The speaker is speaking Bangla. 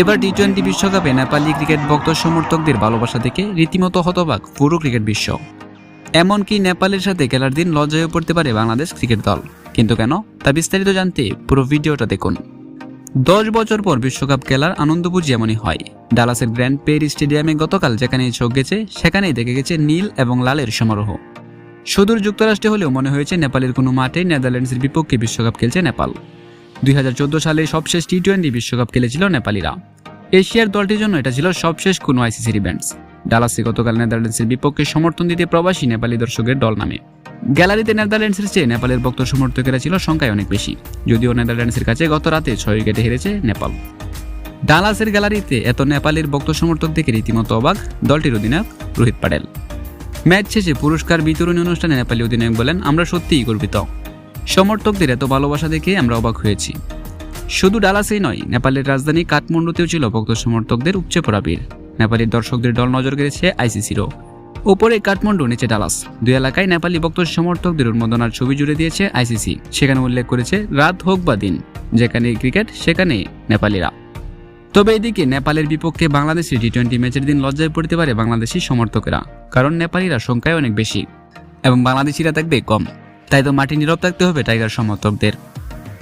এবার টি টোয়েন্টি বিশ্বকাপে নেপালি ক্রিকেট ভক্ত সমর্থকদের ভালোবাসা থেকে রীতিমতো হতবাক পুরো ক্রিকেট বিশ্ব। এমনকি নেপালের সাথে খেলার দিন লজ্জায় পড়তে পারে বাংলাদেশ ক্রিকেট দল। কিন্তু কেন? তা বিস্তারিত জানতে পুরো ভিডিওটা দেখুন। দশ বছর পর বিশ্বকাপ খেলার আনন্দ বুঝি এমনই হয়। ডালাসের গ্র্যান্ড পেরি স্টেডিয়ামে গতকাল যেখানেই চোখ গেছে, সেখানেই দেখে গেছে নীল এবং লালের সমারোহ। সুদূর যুক্তরাষ্ট্রে হলেও মনে হয়েছে নেপালের কোনো মাঠে নেদারল্যান্ডসের বিপক্ষে বিশ্বকাপ খেলছে নেপাল। দুই হাজার চোদ্দ সালে সবশেষ টি টোয়েন্টি বিশ্বকাপ খেলেছিল নেপালিরা। এশিয়ার দলটির জন্য এটা ছিল সবশেষ কোনো আইসিসির ইভেন্টস ডালাসে গতকাল নেদারল্যান্ডসের বিপক্ষে সমর্থন দিতে প্রবাসী নেপালি দর্শকের দল নামে। গ্যালারিতে নেদারল্যান্ডসের চেয়ে নেপালের ভক্ত সমর্থকেরা ছিল সংখ্যায় অনেক বেশি, যদিও নেদারল্যান্ডসের কাছে গত রাতে ছয় উইকেটে হেরেছে নেপাল। ডালাসের গ্যালারিতে এত নেপালের ভক্ত সমর্থক দেখে রীতিমতো অবাক দলটির অধিনায়ক রোহিত পাটেল। ম্যাচ শেষে পুরস্কার বিতরণী অনুষ্ঠানে নেপালি অধিনায়ক বলেন, আমরা সত্যিই গর্বিত। সমর্থকদের এত ভালোবাসা দেখে আমরা অবাক হয়েছি। শুধু ডালাসেই নয়, নেপালের রাজধানী কাঠমান্ডুতেও ছিল ভক্ত সমর্থকদের উপচে পড়া ভিড়। নেপালি দর্শকদের দল নজর কেড়েছে আইসিসিরও। ওপরে কাঠমান্ডু, নিচে ডালাস। দুই এলাকায় নেপালি ভক্ত সমর্থকদের উন্মোদনার ছবি জুড়ে দিয়েছে আইসিসি। সেখানে উল্লেখ করেছে, রাত হোক বা দিন, যেখানে ক্রিকেট, সেখানে নেপালিরা। তবে এদিকে নেপালের বিপক্ষে বাংলাদেশের টি টোয়েন্টি ম্যাচের দিন লজ্জায় পড়তে পারে বাংলাদেশি সমর্থকেরা, কারণ নেপালিরা সংখ্যায় অনেক বেশি এবং বাংলাদেশিরা থাকবে কম। তাই তো মাটি নীরব থাকতে হবে টাইগার সমর্থকদের।